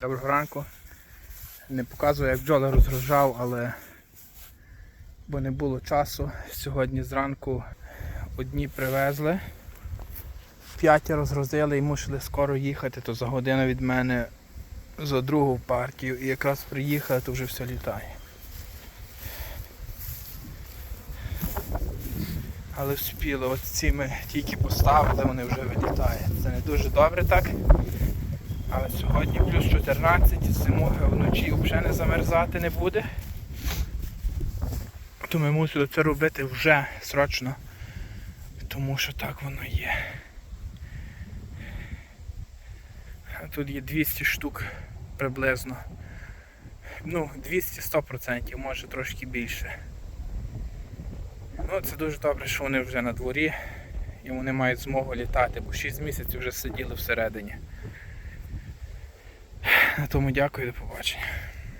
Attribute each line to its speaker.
Speaker 1: Доброго ранку. Не показую, як бджоли розгружав, але бо не було часу. Сьогодні зранку одні привезли, п'яті розгрузили і мусили скоро їхати, то за годину від мене за другу партію і якраз приїхали, то вже все літає. Але вспіли, от ці ми тільки поставили, вони вже вилітають. Це не дуже добре так. Але сьогодні плюс 14, зимога вночі взагалі не замерзати не буде. То ми мусили це робити вже срочно, тому що так воно є. Тут є 200 штук приблизно. Ну, 200-100%, може трошки більше. Ну, це дуже добре, що вони вже на дворі і вони мають змогу літати, бо 6 місяців вже сиділи всередині. На тому дякую, до побачення.